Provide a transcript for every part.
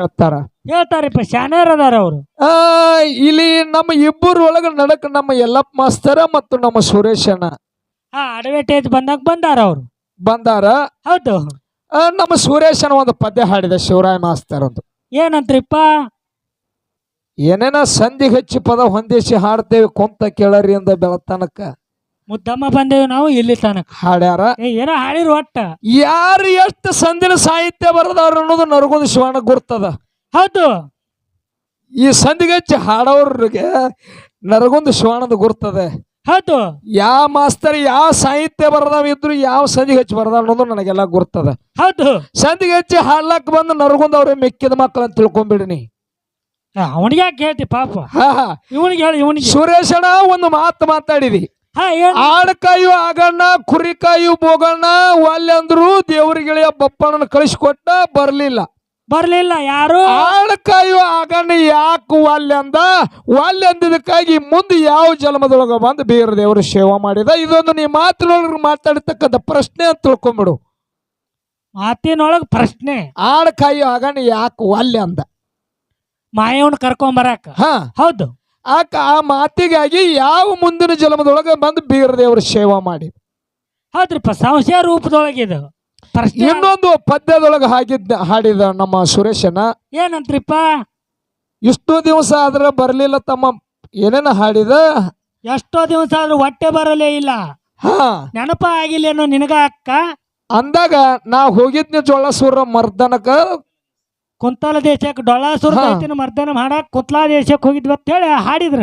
ಹೇಳ್ತಾರ. ಹೇಳ್ತಾರಪ್ಪ ಶಾನ್ಯರ್ ಅದಾರ ಅವರು. ಆ ಇಲ್ಲಿ ನಮ್ಮ ಇಬ್ಬರು ಒಳಗ ನಡಕ ನಮ್ಮ ಯಲ್ಲಪ್ಪ ಮಾಸ್ತರ ಮತ್ತು ನಮ್ಮ ಸುರೇಶಣ್ಣ ಹಾ ಅಡ್ವರ್ಟೈಸ್ ಬಂದಾಗ ಬಂದಾರ ಅವರು. ಬಂದಾರ. ಹೌದು. ಆ, ನಮ್ಮ ಸುರೇಶನ ಒಂದು ಪದ್ಯ ಹಾಡಿದ ಶಿವರಾಯ ಮಾಸ್ತರ್ ಒಂದು ಏನಂತ್ರಿಪ್ಪ? ಏನೇನ ಸಂಧಿ ಹೆಚ್ಚು ಪದ ಹೊಂದಿಸಿ ಹಾಡ್ತೇವೆ ಕುಂತ ಕೇಳರಿ ಅಂದ ಬೆಳತನಕ. ಮುದ್ದಮ್ಮ ಬಂದೇವಿ ನಾವು ಇಲ್ಲಿ ತನಕ. ಹಾಡ್ಯಾರ? ಏ ಏನೋ ಹಾಡಿರು ಒಟ್ಟ. ಯಾರು ಎಷ್ಟು ಸಂದಿನ ಸಾಹಿತ್ಯ ಬರದವ್ರು ಅನ್ನೋದು ನರಗೊಂದು ಶಿವಣ್ಣ ಗುರ್ತದ. ಹೌದು. ಈ ಸಂದಿಗೆಚ್ಚಿ ಹಾಡೋರಿಗೆ ನರಗೊಂದು ಶಿವಣ್ಣದ ಗುರ್ತದೆ. ಹೌದು. ಯಾವ ಮಾಸ್ತರ್ ಯಾವ ಸಾಹಿತ್ಯ ಬರದವ ಇದ್ರು ಯಾವ ಸಂಧಿ ಹೆಚ್ಚು ಬರದ ಅನ್ನೋದು ನನಗೆಲ್ಲ ಗುರ್ತದ. ಹೌದು. ಸಂಧಿಗೆ ಹೆಚ್ಚು ಹಾಡ್ಲಕ್ ಬಂದು ನರಗುಂದ ಅವ್ರ ಮೆಕ್ಕಿದ ಮಕ್ಕಳು ಅಂತ ತಿಳ್ಕೊಂಬಿಡಿನಿ. ಅವನಿಗೆ ಯಾಕೆ ಹೇಳ್ತಿ ಪಾಪ. ಹಾ ಹಾ. ಇವನಿಗೆ ಹೇಳಿ ಇವನಿಗೆ. ಸುರೇಶಣ್ಣ ಒಂದು ಮಾತು ಮಾತಾಡಿದಿ. ಹಾ ಕಾಯು ಆಗಣ್ಣ ಆಗಣ್ಣ ಕುರಿಕಾಯು ಬೋಗಣ್ಣ ಒಲ್ಲೆ ಅಂದ್ರು ದೇವರಿಗೆಳೆಯ ಬಪ್ಪಣ್ಣನ ಕಳಿಸ್ಕೊಟ್ಟ ಬರ್ಲಿಲ್ಲ. ಬರ್ಲಿಲ್ಲ ಯಾರು? ಆಳ್ಕಾಯು ಆಗಣ್ಣ ಯಾಕೆ ಒಲ್ಲೆ ಅಂದ ಒಲ್ಲೆ ಅಂದಿದ್ದಕ್ಕಾಗಿ ಮುಂದೆ ಯಾವ ಜನ್ಮದೊಳಗ ಬಂದು ಬೇರೆ ದೇವರು ಸೇವೆ ಮಾಡಿದ? ಇದೊಂದು ನೀ ಮಾತಿನೊಳಗೆ ಮಾತಾಡತಕ್ಕಂಥ ಪ್ರಶ್ನೆ ಅಂತ ತಿಳ್ಕೊಂಬಿಡು. ಮಾತಿನೊಳಗ ಪ್ರಶ್ನೆ. ಆಳ್ಕಾಯು ಆಗಣ್ಣ ಯಾಕೆ ಒಲ್ಲೆ ಅಂದ ಮಾಯವನ್ ಕರ್ಕೊಂಡ್ ಬರಾಕ. ಹಾ. ಹೌದು. ಆಕ ಆ ಮಾತಿಗಾಗಿ ಯಾವ ಮುಂದಿನ ಜನ್ಮದೊಳಗೆ ಬಂದು ಬೀರದೇವರು ಸೇವಾ ಮಾಡಿ. ಹೌದ್ರಿಪ್ಪ ಸಂಶಯ ರೂಪದೊಳಗಿದು ಪ್ರಶ್ನೆ ಇನ್ನೊಂದು ಪದ್ಯದೊಳಗೆ ಹಾಕಿದ್ ಹಾಡಿದ ನಮ್ಮ ಸುರೇಶನ. ಏನಂತ್ರಿಪ್ಪ? ಇಷ್ಟು ದಿವಸ ಆದ್ರೆ ಬರಲಿಲ್ಲ ತಮ್ಮ ಏನೇನ ಹಾಡಿದ? ಎಷ್ಟೋ ದಿವಸ ಆದ್ರೂ ಹೊಟ್ಟೆ ಬರಲೇ ಇಲ್ಲ. ಹಾ. ನೆನಪ ಆಗಿಲ್ಲೇನೋ ನಿನಗ ಅಕ್ಕ? ಅಂದಾಗ ನಾ ಹೋಗಿದ್ನಿ ಜೋಳಸೂರ ಮರ್ದನಕ ಕುಂತಲ ದೇಶಕ್ಕೆ ಡೊಳ್ಳಾಸುರ ಹಾ. ದೈತ್ಯನ ಮರ್ದನ ಮಾಡಕ್ ಕುಂತಲಾ ದೇಶಕ್ಕೆ ಹೋಗಿದ್ವಿ ಅಂತ ಹೇಳಿ ಹಾಡಿದ್ರ.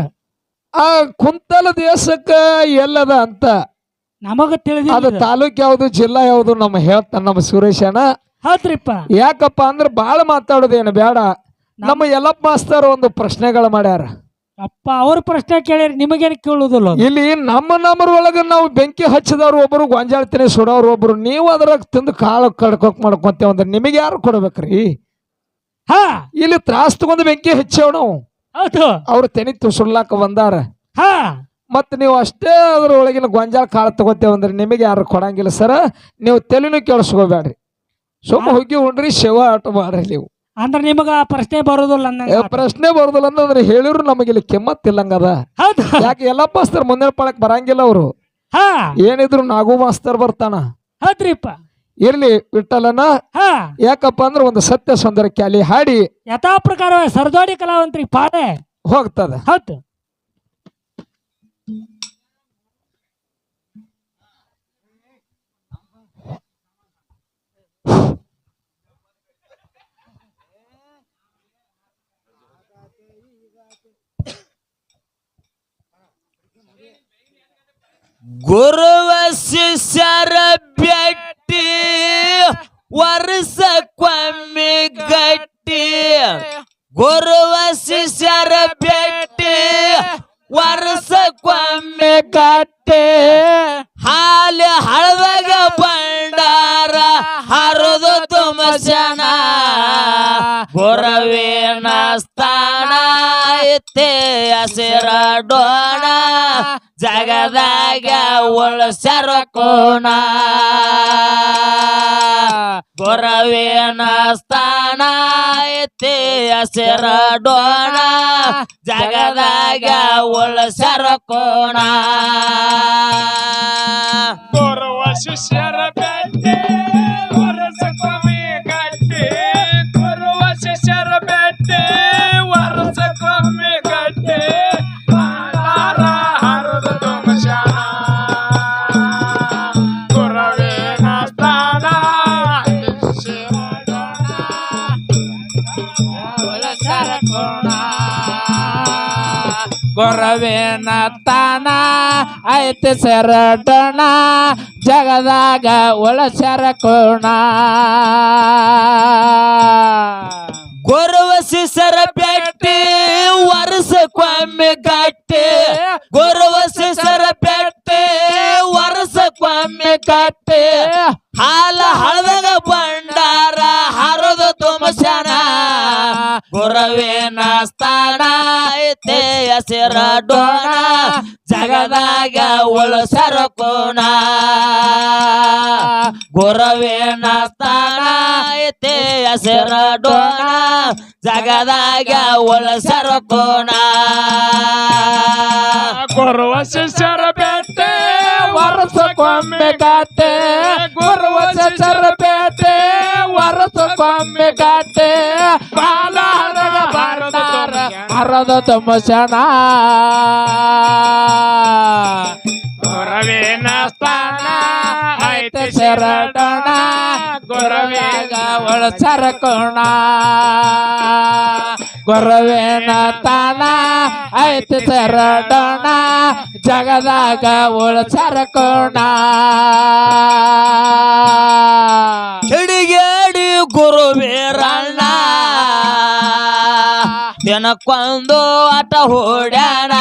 ಆ ಕುಂತಲ ದೇಶಕ್ಕ ಎಲ್ಲದ ಅಂತ? ನಮಗ ಅದು ತಿಳಿದಿಲ್ಲ ತಾಲೂಕ್ ಯಾವ್ದು ಜಿಲ್ಲಾ ಯಾವ್ದು ನಮ್ಮ ಹೇಳ್ತಾನ ನಮ್ಮ ಸುರೇಶನ ಹೌದ್ರಿಪ್ಪ. ಯಾಕಪ್ಪ ಅಂದ್ರೆ ಬಾಳ ಮಾತಾಡೋದೇನು ಬೇಡ. ನಮ್ಮ ಯಲ್ಲಪ್ಪ ಮಾಸ್ತರ್ ಒಂದು ಪ್ರಶ್ನೆಗಳು ಮಾಡ್ಯಾರ. ಅಪ್ಪ ಅವ್ರ ಪ್ರಶ್ನೆ ಕೇಳಿರಿ ನಿಮಗೇನು ಕೇಳುದಿಲ್ಲ ಅದು. ಇಲ್ಲಿ ನಮ್ಮ ನಮ್ಮರೊಳಗ ನಾವು ಬೆಂಕಿ ಹಚ್ಚಿದವ್ರು ಒಬ್ರು ಗೊಂಜಾಳ್ತೀನಿ ಸುಡೋರು ಒಬ್ರು ನೀವು ಅದ್ರಾಗ ತಿಂದು ಕಾಳು ಕಡ್ಕೋಕ್ ಮಾಡ್ಕೊಂತೇವಂದ್ರೆ ನಿಮಗೆ ಯಾರು ಕೊಡ್ಬೇಕ್ರಿ? ಹಾ. ಇಲ್ಲಿ ತ್ರಾಸ್ ತಗೊಂಡು ಬೆಂಕಿ ಹಚ್ಚೇವ್ ನಾವು ಹೌದು. ಅವ್ರು ತೆನಿ ಸುಡ್ಲಾಕ ಬಂದಾರ. ಹಾ. ಮತ್ ನೀವು ಅಷ್ಟೇ ಅದ್ರೊಳಗಿನ ಗೊಂಜಾಳ ಕಾಳು ತಗೋತೇವ ಅಂದ್ರೆ ನಿಮಗೆ ಯಾರು ಕೊಡಂಗಿಲ್ಲ ಸರ. ನೀವು ತೆಲಿನೂ ಕೇಳಿಸ್ಕೋಬೇಡ್ರಿ ಸುಮ್ಮ ಹೋಗಿ ಉಂಡ್ರಿ ಶಿವ ಆಟ ಮಾಡ್ರಿ ನೀವು. ಅಂದ್ರೆ ನಿಮಗ ಆ ಪ್ರಶ್ನೆ ಬರೋದಿಲ್ಲ ಅನ್ನಂಗ ಪ್ರಶ್ನೆ ಬರೋದಿಲ್ಲ ಅಂದ್ರೆ ಹೇಳಿದ್ರು ನಮಗೆ ಇಲ್ಲಿ ಕೆಮ್ಮತ್ ಇಲ್ಲಂಗದ. ಹೌದು. ಯಾಕೆ ಎಲ್ಲ ಮಾಸ್ತರ್ ಮುಂದಿನ ಪಳಕ್ ಬರಂಗಿಲ್ಲ ಅವರು. ಹಾ. ಏನಿದ್ರು ನಾಗು ಮಾಸ್ತರ್ ಬರ್ತಾನ. ಹೌದ್ರಿಪ್ಪ. ಇರ್ಲಿ ವಿಠಲನ ಹಾ. ಯಾಕಪ್ಪ ಅಂದ್ರೆ ಒಂದು ಸತ್ಯ ಸುಂದರ ಕ್ಯಾಲಿ ಹಾಡಿ ಯಥಾ ಪ್ರಕಾರ ಸರ್ದೋಡಿ ಕಲಾವಂತರಿ ಪಾಡೆ ಹೋಗ್ತದ. ಹೌದು. ಗುರುವ ಶಿಷ್ಯರ ವರ್ಷಕ್ಕೊಮ್ಮೆ ಗಟ್ಟಿ. ಗುರುವ ಶಿಷ್ಯರ ಭೇಟಿ. ವರ್ಷಕ್ಕೊಮ್ಮೆ ಗಟ್ಟಿ. ಹಾಲು ಹಳದಾಗ ಬಂಡಾರ ಹರಿದು ತುಮಸನ. ಗುರವೇನ ಸ್ಥಾನ. ಐತೆ ಹಸಿರಡೋಣ ಜಗದಾಗ ಉಳಿಸ್ಯಾರ ಕೋಣ. ಗೊರವೇನ ಸ್ಥಾನ ಐತೆ ಹಸಿರಡೋಣ ಜಗದಾಗ ಉಳಿಸ್ಯಾರ ಕೋಣ. ಗೊರವ ಶಿಷ್ಯರ ಗೊರವೇನ ತಾನ ಐತೆ ಸರಡಣ ಜಗದಾಗ ಒಳ ಕೋಣ ಗೊರವ ಶಿಸರ ಬೆಟ್ಟಿ ವರ್ಷಕ್ಕೊಮ್ಮೆ ಕಟ್ಟೆ. ಗೊರವ ಶಿಸರ ಬೆಟ್ಟಿ ವರ್ಷಕ್ಕೊಮ್ಮೆ ಕಟ್ಟೆ. ಹಾಲ ಹಳದಾಗ ಬಂಡಾರ ಹರಿದು ತುಮಸನ ಗುರವೇನ ಸ್ಥಾನ ಐತೆ ಹೆಸರ ಡೋಣ ಜಗದಾಗ ಉಳಸರ ಕೋಣ ಗುರುವಿನ ಸ್ಥಾನ ಐತೆ ಹೆಸರ ಡೋಣ ಜಗದಾಗ ಉಳಸರ ಕೋಣ ಗುರುವ ಶಿಷ್ಯರ ಬೇಟೆ ವರ್ಷಕ್ಕೊಮ್ಮೆ ಗಾಟೆ ಗುರುವ ಶಿಷ್ಯರ ಬೇಟೆ ವರ್ಷಕ್ಕೊಮ್ಮೆ ಹರದ ಹರದ ತಮಸಣ. ಗುರವೇನ ಸ್ಥಾನ ಆಯ್ತ ಶರಣ ಗುರವೇಗ ಒಳ ಒಳಸರ ಕೋಣ ಗುರವೇನ ತಾನ ಆಯ್ತ ಶರಣ ಜಗದಾಗ ಒಳಸರ ಕೋಣ ಕಿಡಿಗೇಡಿ ಗುರುವೀರಣ್ಣ ದಿನಕ್ಕೊಂದು ಆಟ ಹೂಡ್ಯಾಣ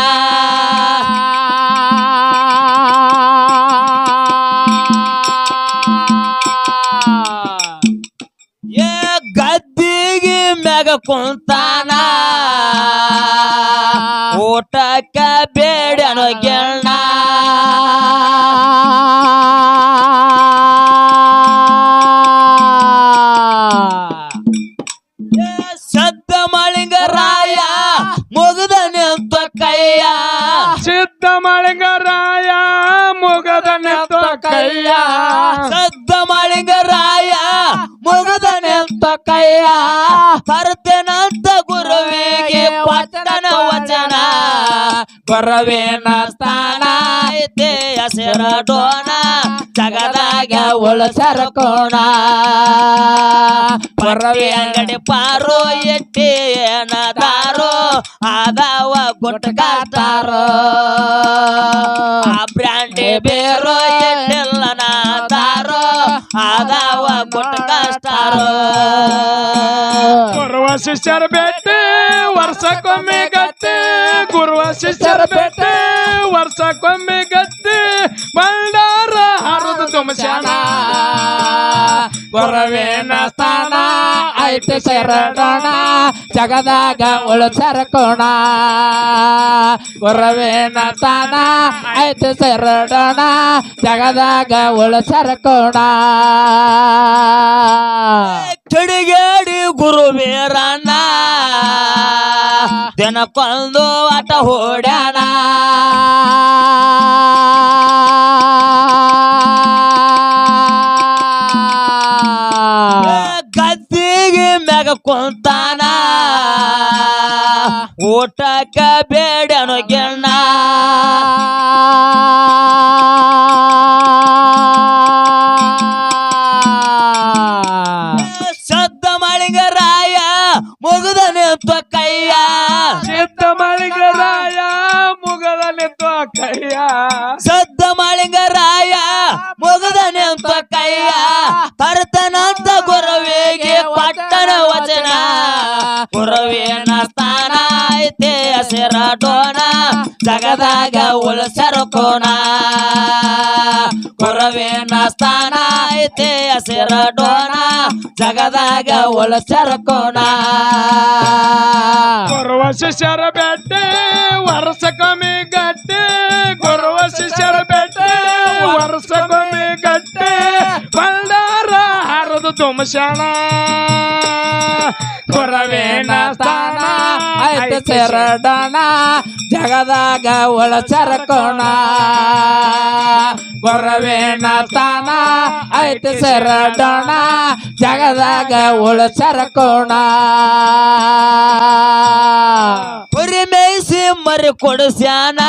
ಏ ಗದ್ದಿಗೆ ಮ್ಯಾಗ ಕುಂತಾನ. ಊಟಕ್ಕ ಬೇಡ ಗೆಣ್ಣ ಕೈಯ ತರ್ತೇನಂತ ಗುರುವಿಗೆ ಪಟ್ಟಣ ವಚನ. ಗುರವೇನ ಸ್ಥಾನ ಐತೆ ಹಸಿರ ಡೋಣ ಜಗದಾಗ ಒಳಸರ ಕೋಣ. ಪರವೆ ಅಂಗಡಿ ಪಾರೋ ಎಟ್ಟಿ ಏನದಾರೋ ಆದಾವ ಗುಟ್ಕಾತಾರೋ ಶಿಷ್ಯರ ಬೇಟೆ ವರ್ಷಕ್ಕೊಮ್ಮೆ ಗಟ್ಟೆ ಗುರುವ ಶಿಷ್ಯರ ಬೆಟ್ಟ ವರ್ಷಕ್ಕೊಮ್ಮೆ ತುಮಶಾಣ ಗುರವೇನ ಸ್ಥಾನ, ಐತೆ ಶರಡಣ ಜಗದಾಗ ಒಳ ಸರಕೋಣ. ಗುರವೇನ ಸ್ಥಾನ, ಐತೆ ಶರಣ ಜಗದಾಗ ಉಳಸರ ಸರಕೋಣ. ಕಿಡಿಗೇಡಿ ಗುರು ದಿನ ದಿನಕ್ಕೊಂದು ಆಟ ಹೂಡ್ಯಾಣ. ಮ್ಯಾಗ ಕುಂತಾನ. ಊಟಕ್ಕ ಬೇಡನು ಗೆಣ್ಣ. ಸದ್ದ ಮಳಿಂಗರಾಯ ಮುಗಿದ ನಿಂತ ಕೈಯ. ಸಿದ್ಧ ಮಳಿಂಗರಾಯ ಮುಗದ ನಿಂತ ಕೈಯ. ಸದ್ದ ಮಳಿಂಗರಾಯ ಮುಗದ ನಿಂತ ಕೈಯ. ತರ್ತನಂತ ಗುರುವಿನ ಸ್ಥಾನ ಐತೆ, ಹಸಿರ ಡೋಣ, ಜಗದಾಗ ಉಳಸರ ಕೋಣ. ಗುರುವಿನ ಸ್ಥಾನ ಐತೆ, ಹಸಿರ ಡೋಣ, ಜಗದಾಗ ಉಳಸರ ಕೋಣ. ಗುರುವ ಶಿಷ್ಯರ ವರ್ಷ ಕಮ್ಮಿ ಗಟ್ಟೆ. ಗುರುವ ಶಿಷ್ಯರ ವರ್ಷ ಕಮ್ಮಿ ಗಟ್ಟೆ. ಬಂದಾರ ಹರಿದು ತುಮಶಾಣ ಗುರವೇನ ಸ್ಥಾನ ಐತೆ ಶರಡಣ ಜಗದಾಗ ಒಳ ಚರಕೋಣ? ಗುರವೇನ ಸ್ಥಾನ ಐತೆ ಶರಡಣ ಜಗದಾಗ ಒಳ ಚರಕೋಣ? ಮೇಯಿಸಿ ಮರಿ ಕೊಡಿಸ್ಯಾನ?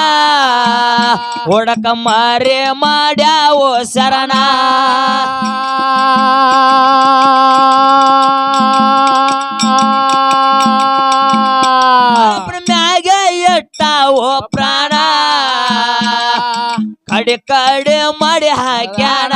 ಒಡಕ ಮಾರಿ ಮಾಡ್ಯಾವೋ ಶರಣ? ಒಬ್ರ ಎಟ್ಟಾವೋ ಪ್ರಾಣ. ಕಡೆ ಕಡೆ ಮಾಡಿ ಹಾಕ್ಯಾನ.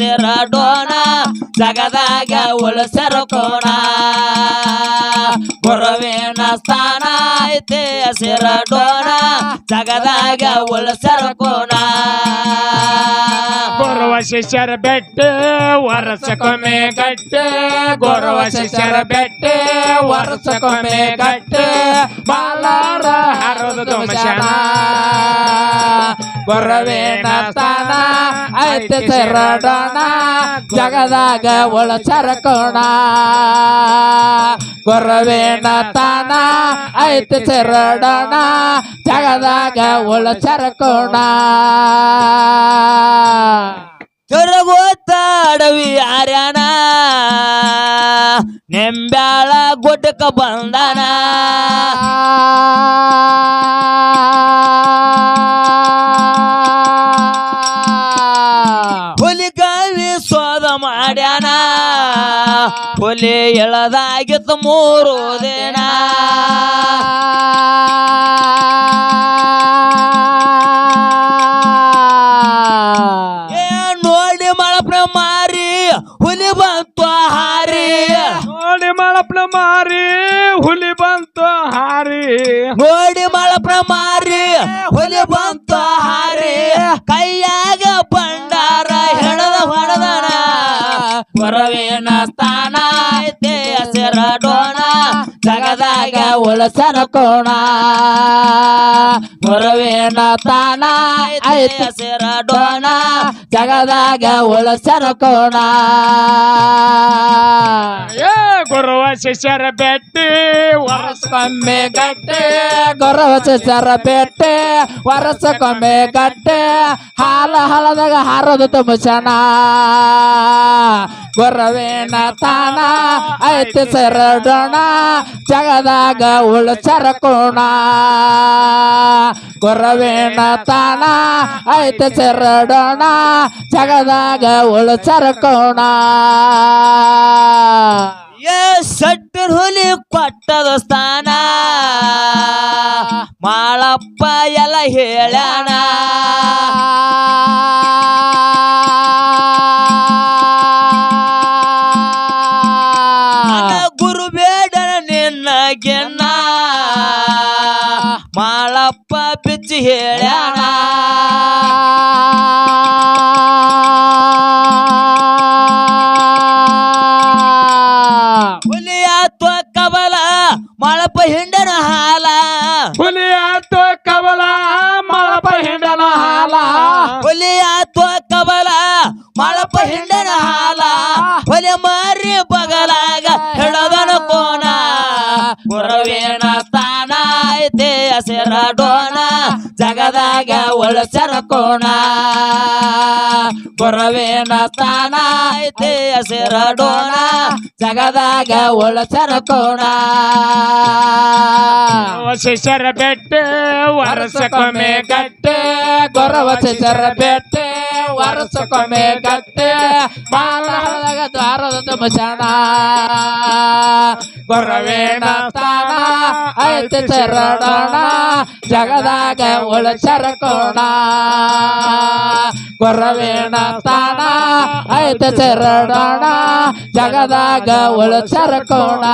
ಡೋಣ ಜಗದಾಗ ಉಳಸರ ಕೋಣ. ಗುರುವಿನ ಸ್ಥಾನ ಐತೆ ಸೇರಡೋಣ ಡೋಣ ಜಗದಾಗ ಉಳಸರ ಕೋಣ. ಗುರುವ ಶಿಷ್ಯರ ಬೆಟ್ಟ ವರ್ಷಕ್ಕೊಮ್ಮೆ ಗಟ್ಟ ಗುರುವ ಶಿಷ್ಯರ ಬೆಟ್ಟ ವರ್ಷಕ್ಕೊಮ್ಮೆ ಗಟ್ಟ ಬಾಲಾರ ಹರದ ದುಮಶನ ಗುರವೇನ ಸ್ಥಾನ ಐತೆ ಸರಡಣ ಜಗದಾಗ ಒಳ ಸರಕೋಣ ಗುರವೇನ ಸ್ಥಾನ ಐತೆ ಸರಡಣ ಜಗದಾಗ ಒಳ ಸರಕೋಣ ತಿರುಗೋತ ಅಡವಿ ಆರ್ಯಾನ. ನೆಂಬ್ಯಾಳ ಗುಡ್ಡಕ ಬಂದನ. ಹುಲಿ ಎಳದಾಗಿತ್ತು ಮೂರು ದಿನ. ನೋಡಿ ಮಳಪ್ರ ಮಾರಿ ಹುಲಿ ಬಂತು ಹಾರಿ. ನೋಡಿ ಮಳಪ್ನ ಮಾರಿ ಹುಲಿ ಬಂತು ಹಾರಿ. ನೋಡಿ ಮಳಪ್ರ ಮಾರಿ ಹುಲಿ ಬಂತು ಹಾರಿ ಹೊರವೇನ ಸ್ಥಾನ ಐತೆ ಹಸಿರ ಜಗದಾಗ ಉಳಸನ ಕೋಣ. ಗುರುವೇನ ತಾನ ಐತೆ ಐತೆ ಹಸಿರ ಡೋಣ. ಜಗದಾಗ ಉಳಸನ ಕೋಣ. ಏ ಗುರುವ ಶಿಷ್ಯರ ಬೆಟ್ಟಿ ವರ್ಷಕ್ಕೊಮ್ಮೆ ಗಟ್ಟೆ. ಗುರುವ ಶಿಷ್ಯರ ಬೆಟ್ಟೆ ವರ್ಷಕ್ಕೊಮ್ಮೆ ಗಟ್ಟೆ. ಹಾಲ ಹಾಲದಾಗ ಹಾರೋದು ತುಂಬಸಣ ಗೊರವೇನ ತಾನ ಐತಿ ಸರಡೋಣ ಜಗದಾಗ ಉಳ ಕೋಣ. ಕೊರವೇಣ ತಾನ ಐತೆ ಸೆರಡೋಣ ಜಗದಾಗ ಉಳ ಕೋಣ. ಏ ಸಟ್ಟರ್ ಹುಲಿ ಕೊಟ್ಟದ ಸ್ಥಾನ. ಮಾಳಪ್ಪ ಎಲ್ಲ ಹೇಳ್ಯಾನ. ನಿನ್ನ ಗೆನ್ನ ಮಾಳಪ್ಪ ಬಿಚ್ಚಿ ಹೇಳ್ಯಾಣ ಹುಲಿ ಆತ್ವ ಕಬಲ ಮಾಳಪ್ಪ ಹಿಂಡನ ಹಾಲ. ಹುಲಿ ಆತು ಕಬಲ ಮಾಳಪ್ಪ ಹಿಂಡನ ಹಾಲ. ಹುಲಿ ಆತ್ವ ಕಬಲ ಮಾಳಪ್ಪ ಹಿಂಡನ ಹಾಲ. ಹುಲಿ ಮಾರಿ ಬಗಲಾಗ ಹಿಡದನ ಕೋನ ಗುರವೇನ ಸ್ಥಾನ ಐತೆ ಹಸಿರ ಡೋಣ, ಜಗದಾಗ ಒಳಸರ ಕೋಣ. ಗುರವೇನ ಸ್ಥಾನ ಐತೆ ಹಸಿರ ಡೋಣ, ಜಗದಾಗ ಒಳಸರ ಕೋಣ. ಶಿಷ್ಯರ ಬೆಟ್ಟ ವರ್ಷಕ್ಕೊಮ್ಮೆ ಗಟ್ಟೆ, ಗೊರವ ಶಿಶರ ಬೆಟ್ಟೆ. ವರ್ಷಕ್ಕೊಮ್ಮೆ ಕತ್ತೆ ಬಾಲದಾಗ ದ್ವಾರದ ತುಂಬಸಣ ಗೊರವೇಣ ತಾಣ ಐತೆ ಚರಡೋಣ ಜಗದಾಗ ಒಳ ಚರಕೋಣ ಗೊರವೇಣ ತಾಣ ಐತೆ ಚರಡೋಣ ಜಗದಾಗ ಒಳ ಕೋಣ